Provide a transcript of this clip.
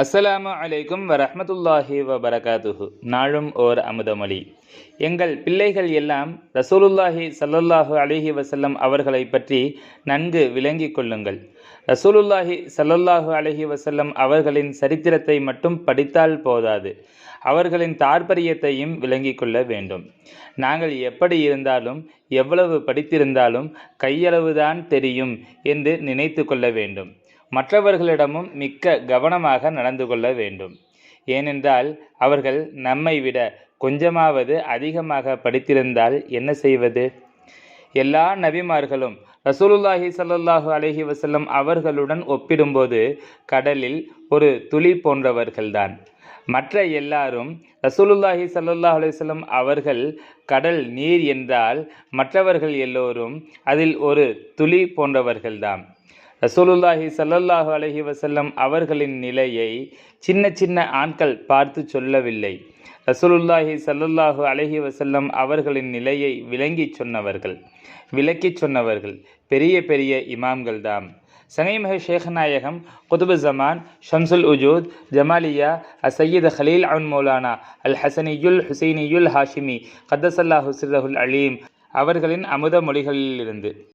அஸ்ஸலாமு அலைக்கும் வரஹ்மத்துல்லாஹி வபரகாத்துஹு. நாளும் ஓர் அமுதமொழி. எங்கள் பிள்ளைகள் எல்லாம் ரசூலுல்லாஹி சல்லல்லாஹு அலிஹி வசல்லம் அவர்களை பற்றி நன்கு விளங்கிக் கொள்ளுங்கள். ரசூலுல்லாஹி சல்லல்லாஹு அலஹி வசல்லம் அவர்களின் சரித்திரத்தை மட்டும் படித்தால் போதாது. அவர்களின் தாற்பரியத்தையும் விளங்கிக் கொள்ள வேண்டும். நாங்கள் எப்படி இருந்தாலும் எவ்வளவு படித்திருந்தாலும் கையளவுதான் தெரியும் என்று நினைத்து கொள்ள வேண்டும். மற்றவர்களிடமும் மிக்க கவனமாக நடந்து கொள்ள வேண்டும். ஏனென்றால் அவர்கள் நம்மை விட கொஞ்சமாவது அதிகமாக படித்திருந்தால் என்ன செய்வது? எல்லா நபிமார்களும் ரசூலுல்லாஹி சல்லாஹு அலஹி வசல்லம் அவர்களுடன் ஒப்பிடும்போது கடலில் ஒரு துளி போன்றவர்கள்தான். மற்ற எல்லாரும் ரசூலுல்லாஹி சல்லாஹ் அலைஹி அவர்கள் கடல் நீர் என்றால் மற்றவர்கள் எல்லோரும் அதில் ஒரு துளி போன்றவர்கள்தான். ரசூலுல்லாஹி சல்லல்லாஹு அலஹி வசல்லம் அவர்களின் நிலையை சின்ன சின்ன ஆண்கள் பார்த்து சொல்லவில்லை. ரசூலுல்லாஹி சல்லல்லாஹு அலஹி வசல்லம் அவர்களின் நிலையை விளங்கிச் சொன்னவர்கள். விளக்கி சொன்னவர்கள் பெரிய பெரிய இமாம்கள் தாம். சனைமக ஷேഖநாயகம் குதுபு ஜமான் ஷம்சுல் உஜூத் ஜமாலியா சையீத் ஹலீல் அன் மௌலானா அல் ஹசனியுல் ஹுசைனியுல் ஹாஷிமி கத்தசல்லா ஹுசிரஹுல் அலீம் அவர்களின் அமுத மொழிகளிலிருந்து.